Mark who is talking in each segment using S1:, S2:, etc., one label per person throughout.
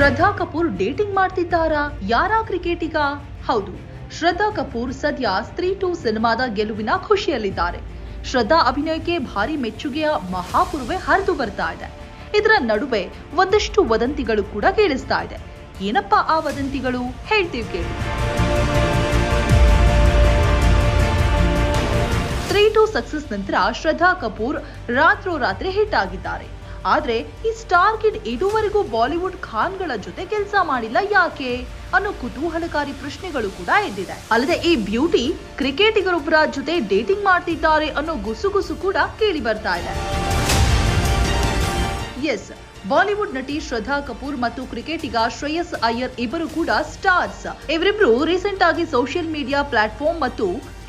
S1: Shraddha Kapoor dating ಮಾಡ್ತಿದ್ದಾರಾ? ಯಾರ ಕ್ರಿಕೆಟಿಗ? ಹೌದು, ಶ್ರದ್ಧಾ ಕಪೂರ್ ಸದ್ಯ ಸ್ತ್ರೀ ಟು ಸಿನಿಮಾದ ಗೆಲುವಿನ ಖುಷಿಯಲ್ಲಿದ್ದಾರೆ. ಶ್ರದ್ಧಾ ಅಭಿನಯಕ್ಕೆ ಭಾರಿ ಮೆಚ್ಚುಗೆಯ ಮಹಾಪುರುವೆ ಹರಿದು ಬರ್ತಾ ಇದೆ. ಇದರ ನಡುವೆ ಒಂದಷ್ಟು ವದಂತಿಗಳು ಕೂಡ ಕೇಳಿಸ್ತಾ ಇದೆ. ಏನಪ್ಪ ಆ ವದಂತಿಗಳು? ಹೇಳ್ತೀವಿ ಕೇಳಿ. ತ್ರೀ ಟು ಸಕ್ಸಸ್ ನಂತರ ಶ್ರದ್ಧಾ ಕಪೂರ್ ರಾತ್ರೋರಾತ್ರಿ ಹಿಟ್ ಆಗಿದ್ದಾರೆ. ಆದ್ರೆ ಈ ಸ್ಟಾರ್ ಕಿಡ್ ಇದುವರೆಗೂ ಬಾಲಿವುಡ್ ಖಾನ್ಗಳ ಜೊತೆ ಕೆಲಸ ಮಾಡಿಲ್ಲ ಯಾಕೆ? ಅನ್ನೋ ಕುತೂಹಲಕಾರಿ ಪ್ರಶ್ನೆಗಳು ಕೂಡ ಎದ್ದಿದೆ. ಅಲ್ಲದೆ ಈ ಬ್ಯೂಟಿ ಕ್ರಿಕೆಟಿಗರೊಬ್ಬರ ಜೊತೆ ಡೇಟಿಂಗ್ ಮಾಡ್ತಿದ್ದಾರೆ ಅನ್ನೋ ಗುಸುಗುಸು ಕೂಡ ಕೇಳಿ ಬರ್ತಾ ಇದೆ. ಎಸ್, ಬಾಲಿವುಡ್ ನಟಿ ಶ್ರದ್ಧಾ ಕಪೂರ್ ಮತ್ತು ಕ್ರಿಕೆಟಿಗ ಶ್ರೇಯಸ್ ಅಯ್ಯರ್ ಇಬ್ಬರು ಕೂಡ ಸ್ಟಾರ್ಸ್. ಇವರಿಬ್ರು ರೀಸೆಂಟ್ ಆಗಿ ಸೋಷಿಯಲ್ ಮೀಡಿಯಾ ಪ್ಲಾಟ್ಫಾರ್ಮ್ ಮತ್ತು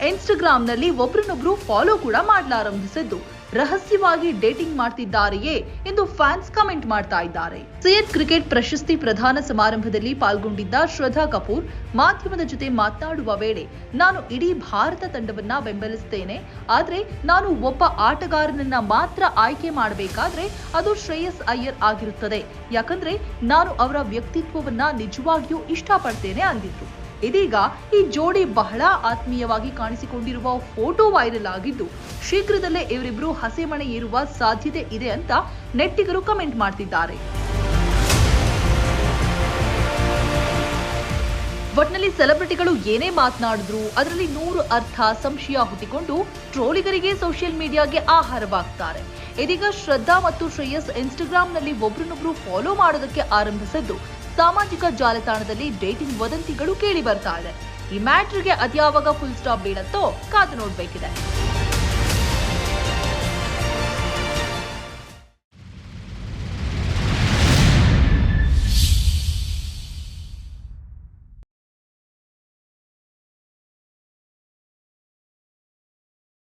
S1: ಇನ್ಸ್ಟಾಗ್ರಾಮ್ನಲ್ಲಿ ಒಬ್ರನ್ನೊಬ್ರು ಫಾಲೋ ಕೂಡ ಮಾಡಲಾರಂಭಿಸಿದ್ದು. ರಹಸ್ಯವಾಗಿ ಡೇಟಿಂಗ್ ಮಾಡ್ತಿದ್ದಾರೆಯೇ ಎಂದು ಫ್ಯಾನ್ಸ್ ಕಮೆಂಟ್ ಮಾಡ್ತಾ ಇದ್ದಾರೆ. ಸೈಯದ್ ಕ್ರಿಕೆಟ್ ಪ್ರಶಸ್ತಿ ಪ್ರಧಾನ ಸಮಾರಂಭದಲ್ಲಿ ಪಾಲ್ಗೊಂಡಿದ್ದ ಶ್ರದ್ಧಾ ಕಪೂರ್ ಮಾಧ್ಯಮದ ಜೊತೆ ಮಾತನಾಡುವ ವೇಳೆ, ನಾನು ಇಡೀ ಭಾರತ ತಂಡವನ್ನ ಬೆಂಬಲಿಸ್ತೇನೆ. ಆದ್ರೆ ನಾನು ಒಬ್ಬ ಆಟಗಾರನನ್ನ ಮಾತ್ರ ಆಯ್ಕೆ ಮಾಡಬೇಕಾದ್ರೆ ಅದು ಶ್ರೇಯಸ್ ಅಯ್ಯರ್ ಆಗಿರುತ್ತದೆ. ಯಾಕಂದ್ರೆ ನಾನು ಅವರ ವ್ಯಕ್ತಿತ್ವವನ್ನ ನಿಜವಾಗಿಯೂ ಇಷ್ಟಪಡ್ತೇನೆ ಅಂದಿದ್ರು. ಇದೀಗ ಈ ಜೋಡಿ ಬಹಳ ಆತ್ಮೀಯವಾಗಿ ಕಾಣಿಸಿಕೊಂಡಿರುವ ಫೋಟೋ ವೈರಲ್ ಆಗಿದ್ದು, ಶೀಘ್ರದಲ್ಲೇ ಇವರಿಬ್ರು ಹಸಿಮಣೆ ಇರುವ ಸಾಧ್ಯತೆ ಇದೆ ಅಂತ ನೆಟ್ಟಿಗರು ಕಮೆಂಟ್ ಮಾಡ್ತಿದ್ದಾರೆ. ಒಟ್ನಲ್ಲಿ ಸೆಲೆಬ್ರಿಟಿಗಳು ಏನೇ ಮಾತನಾಡಿದ್ರು ಅದರಲ್ಲಿ ನೂರು ಅರ್ಥ ಸಂಶಯ ಹುಟ್ಟಿಕೊಂಡು ಟ್ರೋಲಿಗರಿಗೆ ಸೋಷಿಯಲ್ ಮೀಡಿಯಾಗೆ ಆಹಾರವಾಗ್ತಾರೆ. ಇದೀಗ ಶ್ರದ್ಧಾ ಮತ್ತು ಶ್ರೇಯಸ್ ಇನ್ಸ್ಟಾಗ್ರಾಂನಲ್ಲಿ ಒಬ್ರನ್ನೊಬ್ರು ಫಾಲೋ ಮಾಡೋದಕ್ಕೆ ಆರಂಭಿಸಿದ್ದು ಸಾಮಾಜಿಕ ಜಾಲತಾಣದಲ್ಲಿ ಡೇಟಿಂಗ್ ವದಂತಿಗಳು ಕೇಳಿ ಬರ್ತಾ ಇದೆ. ಈ ಮ್ಯಾಟ್ರಿಗೆ ಅದ್ಯಾವಾಗ ಫುಲ್ ಸ್ಟಾಪ್ ಬೀಳತ್ತೋ ಕಾದು ನೋಡ್ಬೇಕಿದೆ.